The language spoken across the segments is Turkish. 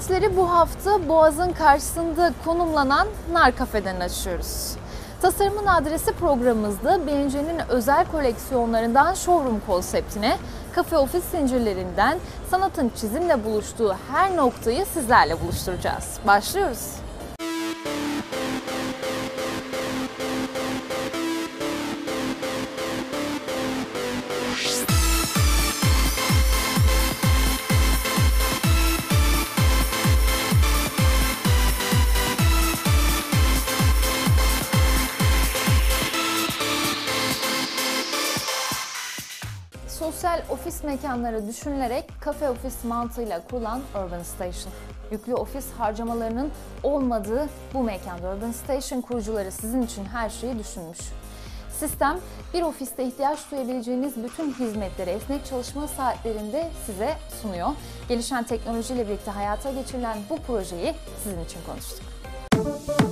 Lentleri bu hafta Boğaz'ın karşısında konumlanan Nar Kafe'den açıyoruz. Tasarımın adresi programımızda B&C'nin özel koleksiyonlarından showroom konseptine, kafe ofis zincirlerinden sanatın çizimle buluştuğu her noktayı sizlerle buluşturacağız. Başlıyoruz. Ofis mekanları düşünülerek kafe ofis mantığıyla kurulan Urban Station. Yüklü ofis harcamalarının olmadığı bu mekanda Urban Station kurucuları sizin için her şeyi düşünmüş. Sistem bir ofiste ihtiyaç duyabileceğiniz bütün hizmetleri esnek çalışma saatlerinde size sunuyor. Gelişen teknolojiyle birlikte hayata geçirilen bu projeyi sizin için konuştuk.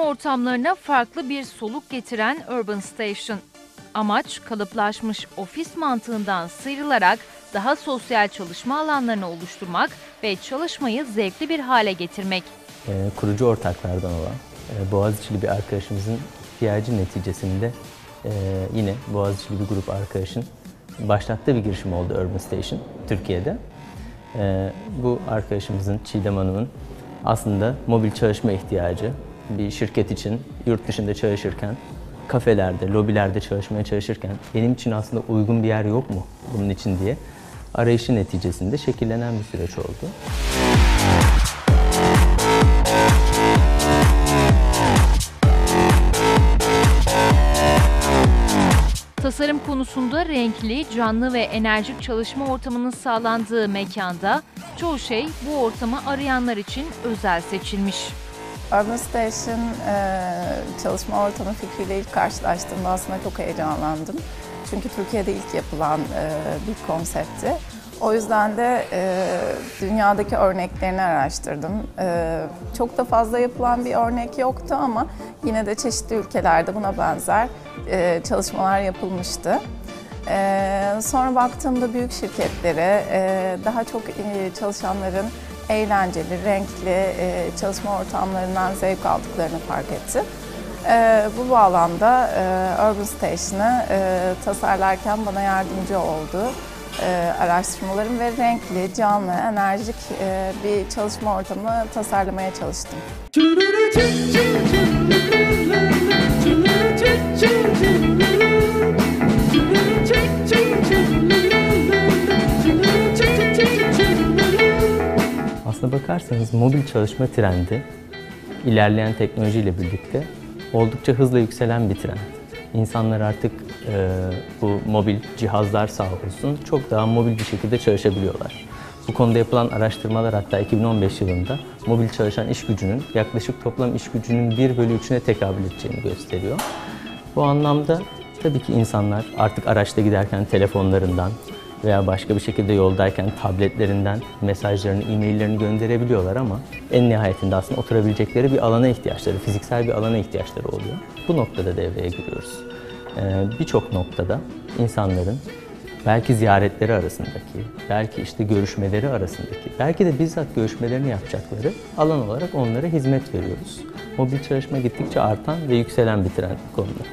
Çalışma ortamlarına farklı bir soluk getiren Urban Station. Amaç kalıplaşmış ofis mantığından sıyrılarak daha sosyal çalışma alanlarını oluşturmak ve çalışmayı zevkli bir hale getirmek. e, kurucu ortaklardan olan e, Boğaziçi'li bir arkadaşımızın ihtiyacı neticesinde e, yine Boğaziçi'li bir grup arkadaşın başlattığı bir girişim oldu Urban Station Türkiye'de. E, bu arkadaşımızın Çiğdem Hanım'ın aslında mobil çalışma ihtiyacı bir şirket için yurt dışında çalışırken kafelerde, lobilerde çalışmaya çalışırken benim için aslında uygun bir yer yok mu bunun için diye arayışı neticesinde şekillenen bir süreç oldu. Tasarım konusunda renkli, canlı ve enerjik çalışma ortamının sağlandığı mekanda çoğu şey bu ortamı arayanlar için özel seçilmiş. Urban Station e, çalışma ortamı fikriyle ilk karşılaştığımda aslında çok heyecanlandım. Çünkü Türkiye'de ilk yapılan e, bir konseptti. O yüzden de e, dünyadaki örneklerini araştırdım. E, çok da fazla yapılan bir örnek yoktu ama yine de çeşitli ülkelerde buna benzer e, çalışmalar yapılmıştı. Ee, sonra baktığımda büyük şirketlere e, daha çok e, çalışanların eğlenceli, renkli e, çalışma ortamlarından zevk aldıklarını fark ettim. E, bu bağlamda e, Urban Station'ı tasarlarken bana yardımcı oldu. Araştırmalarım ve renkli, canlı, enerjik bir çalışma ortamı tasarlamaya çalıştım. Bakarsanız mobil çalışma trendi ilerleyen teknolojiyle birlikte oldukça hızla yükselen bir trend. İnsanlar artık e, bu mobil cihazlar sağ olsun çok daha mobil bir şekilde çalışabiliyorlar. Bu konuda yapılan araştırmalar hatta 2015 yılında mobil çalışan iş gücünün yaklaşık toplam iş gücünün 1 bölü 3'üne tekabül edeceğini gösteriyor. Bu anlamda tabii ki insanlar artık araçta giderken telefonlarından veya başka bir şekilde yoldayken tabletlerinden mesajlarını, e-maillerini gönderebiliyorlar ama en nihayetinde aslında oturabilecekleri bir alana ihtiyaçları, fiziksel bir alana ihtiyaçları oluyor. Bu noktada devreye giriyoruz. Ee, Birçok noktada insanların belki ziyaretleri arasındaki, belki işte görüşmeleri arasındaki, belki de bizzat görüşmelerini yapacakları alan olarak onlara hizmet veriyoruz. Mobil çalışma gittikçe artan ve yükselen bir trend bu konuda.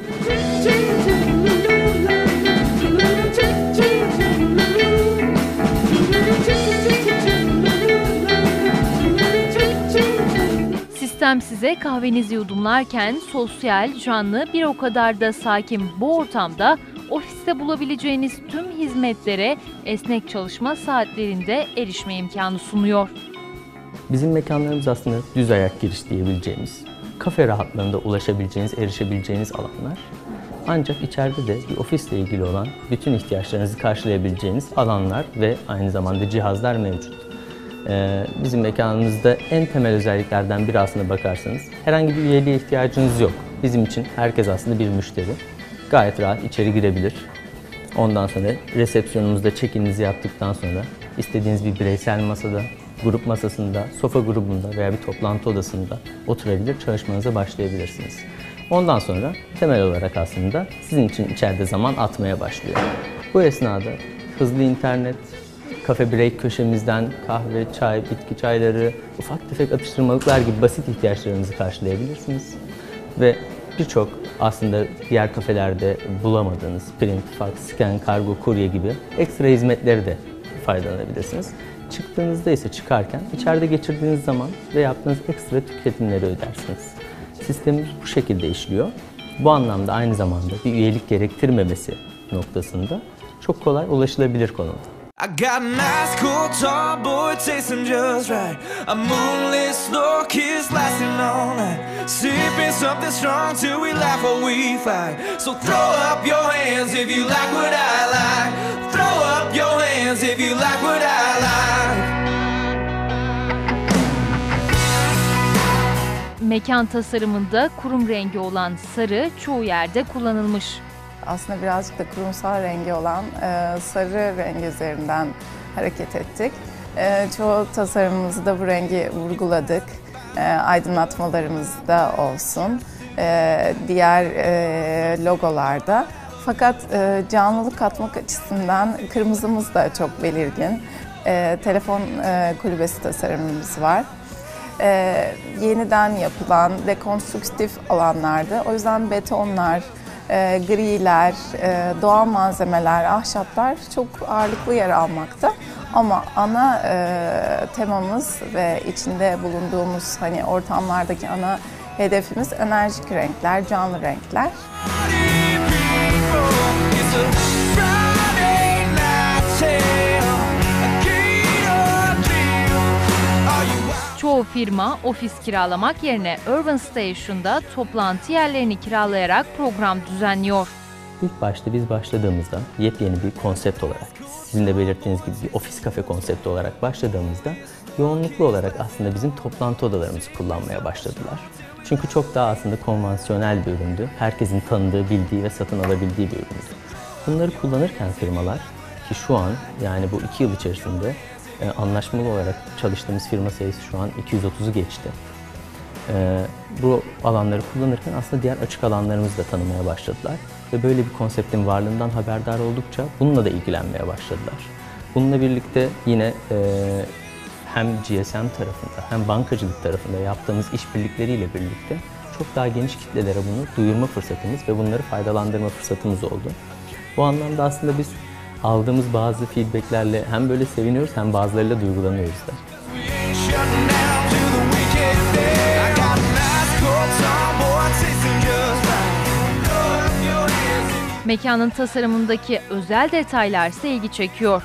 Sistem size kahvenizi yudumlarken sosyal, canlı, bir o kadar da sakin bu ortamda ofiste bulabileceğiniz tüm hizmetlere esnek çalışma saatlerinde erişme imkanı sunuyor. Bizim mekanlarımız aslında düz ayak giriş diyebileceğimiz, kafe rahatlığında ulaşabileceğiniz, erişebileceğiniz alanlar. Ancak içeride de bir ofisle ilgili olan bütün ihtiyaçlarınızı karşılayabileceğiniz alanlar ve aynı zamanda cihazlar mevcut. Ee, Bizim mekanımızda en temel özelliklerden biri aslında bakarsanız herhangi bir üyeliğe ihtiyacınız yok. Bizim için herkes aslında bir müşteri. Gayet rahat içeri girebilir. Ondan sonra resepsiyonumuzda check-in'inizi yaptıktan sonra istediğiniz bir bireysel masada, grup masasında, sofa grubunda veya bir toplantı odasında oturabilir, çalışmanıza başlayabilirsiniz. Ondan sonra temel olarak aslında sizin için içeride zaman atmaya başlıyor. Bu esnada hızlı internet, kafe break köşemizden kahve, çay, bitki çayları, ufak tefek atıştırmalıklar gibi basit ihtiyaçlarınızı karşılayabilirsiniz. Ve birçok aslında diğer kafelerde bulamadığınız print, fax, scan, kargo, kurye gibi ekstra hizmetleri de faydalanabilirsiniz. Çıktığınızda ise çıkarken içeride geçirdiğiniz zaman ve yaptığınız ekstra tüketimleri ödersiniz. Sistemimiz bu şekilde işliyor. Bu anlamda aynı zamanda bir üyelik gerektirmemesi noktasında çok kolay ulaşılabilir konumda. I got a nice cool tall boy tasting just right. A moonlit slow kiss lasting all night. Sipping something strong till we laugh or we fight. So throw up your hands if you like what I like. Throw up your hands if you like what I like. Mekan tasarımında kurum rengi olan sarı çoğu yerde kullanılmış. Aslında birazcık da kurumsal rengi olan e, sarı rengi üzerinden hareket ettik. E, çoğu tasarımımızda bu rengi vurguladık. E, aydınlatmalarımızda olsun, e, diğer e, logolarda. Fakat e, canlılık katmak açısından kırmızımız da çok belirgin. E, telefon e, kulübesi tasarımımız var e, yeniden yapılan dekonstrüktif alanlardı. O yüzden betonlar, e, griler, e, doğal malzemeler, ahşaplar çok ağırlıklı yer almakta. Ama ana e, temamız ve içinde bulunduğumuz hani ortamlardaki ana hedefimiz enerjik renkler, canlı renkler. Firma ofis kiralamak yerine Urban Station'da toplantı yerlerini kiralayarak program düzenliyor. İlk başta biz başladığımızda yepyeni bir konsept olarak, sizin de belirttiğiniz gibi bir ofis kafe konsepti olarak başladığımızda yoğunluklu olarak aslında bizim toplantı odalarımızı kullanmaya başladılar. Çünkü çok daha aslında konvansiyonel bir üründü. Herkesin tanıdığı, bildiği ve satın alabildiği bir üründü. Bunları kullanırken firmalar ki şu an yani bu iki yıl içerisinde anlaşmalı olarak çalıştığımız firma sayısı şu an 230'u geçti. Ee, bu alanları kullanırken aslında diğer açık alanlarımızı da tanımaya başladılar. Ve böyle bir konseptin varlığından haberdar oldukça bununla da ilgilenmeye başladılar. Bununla birlikte yine e, hem GSM tarafında hem bankacılık tarafında yaptığımız işbirlikleriyle birlikte çok daha geniş kitlelere bunu duyurma fırsatımız ve bunları faydalandırma fırsatımız oldu. Bu anlamda aslında biz aldığımız bazı feedbacklerle hem böyle seviniyoruz hem bazılarıyla duygulanıyoruz da. Mekanın tasarımındaki özel detaylar ise ilgi çekiyor.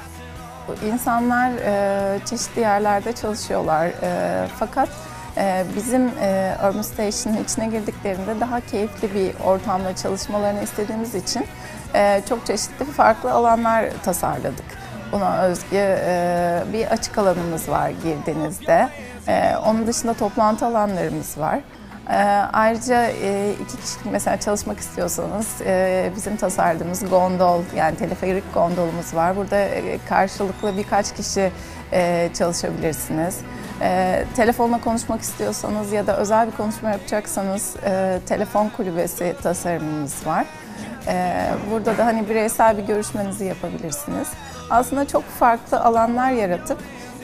İnsanlar e, çeşitli yerlerde çalışıyorlar e, fakat e, bizim e, Urban Station'ın içine girdiklerinde daha keyifli bir ortamda çalışmalarını istediğimiz için e, çok çeşitli farklı alanlar tasarladık. Buna özgü e, bir açık alanımız var girdiğinizde. E, onun dışında toplantı alanlarımız var. Ee, ayrıca e, iki kişilik mesela çalışmak istiyorsanız e, bizim tasarladığımız gondol yani teleferik gondolumuz var. Burada e, karşılıklı birkaç kişi e, çalışabilirsiniz. E, telefonla konuşmak istiyorsanız ya da özel bir konuşma yapacaksanız e, telefon kulübesi tasarımımız var. E, burada da hani bireysel bir görüşmenizi yapabilirsiniz. Aslında çok farklı alanlar yaratıp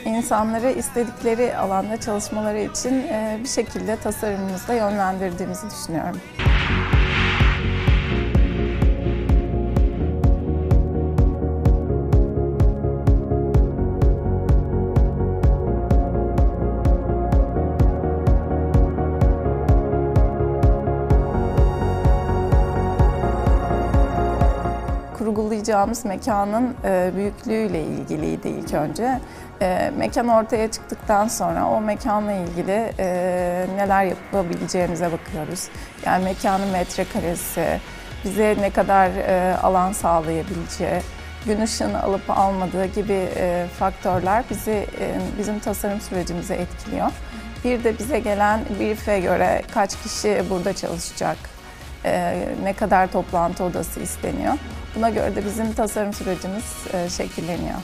insanları istedikleri alanda çalışmaları için e, bir şekilde tasarımımızda yönlendirdiğimizi düşünüyorum. Kurgulayacağımız mekanın e, büyüklüğüyle ilgiliydi ilk önce. E, mekan ortaya çıktıktan sonra o mekanla ilgili e, neler yapabileceğimize bakıyoruz. Yani mekanın metrekaresi, bize ne kadar e, alan sağlayabileceği, gün ışığını alıp almadığı gibi e, faktörler bizi e, bizim tasarım sürecimizi etkiliyor. Bir de bize gelen brief'e göre kaç kişi burada çalışacak, e, ne kadar toplantı odası isteniyor. Buna göre de bizim tasarım sürecimiz e, şekilleniyor.